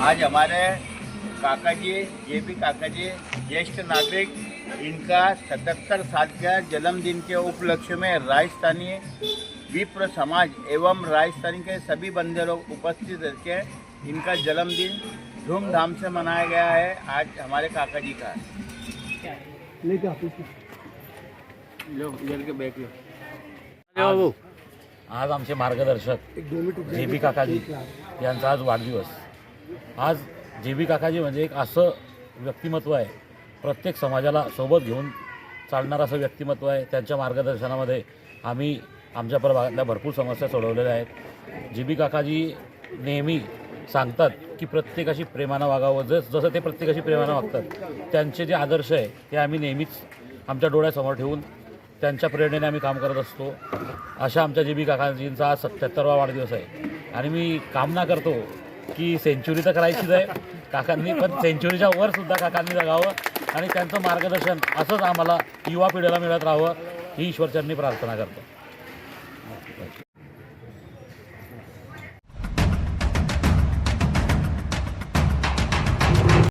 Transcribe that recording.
आज हमारे काका जी ये भी काका जी ज्येष्ठ नागरिक इनका सतहत्तर साल का जन्मदिन के उपलक्ष्य में राजस्थानी विप्र समाज एवं राजस्थानी के सभी बंदे लोग उपस्थित रहकर इनका जन्मदिन धूमधाम से मनाया गया है आज हमारे काका जी का लो इधर के बैठ लो। आज आज आमचे मार्गदर्शक जे बी काकाजी यांचा आज वाढदिवस। आज जे बी काकाजी म्हणजे एक असं व्यक्तिमत्व आहे प्रत्येक समाजाला सोबत घेऊन चालणारं असं व्यक्तिमत्व आहे त्यांच्या मार्गदर्शनामध्ये आम्ही आमच्या प्रभागातल्या भरपूर समस्या सोडवलेल्या आहेत. जे बी काकाजी नेहमी सांगतात की प्रत्येकाशी प्रेमानं वागावं जस जसं ते प्रत्येकाशी प्रेमानं वागतात त्यांचे जे आदर्श आहे ते आम्ही नेहमीच आमच्या डोळ्यासमोर ठेवून त्यांच्या प्रेरणेने आम्ही काम करत असतो. अशा आमच्या जे बी काकाजींचा आज सत्याहत्तरवा वाढदिवस आहे. आणि मी कामना करतो की सेंच्युरी तर करायचीच आहे. काकांनी पण सेंच्युरीच्या वर सुद्धा काकांनी जगावं आणि त्यांचं मार्गदर्शन असंच आम्हाला युवा पिढीला मिळत राहावं ही ईश्वरचरणी प्रार्थना करतो.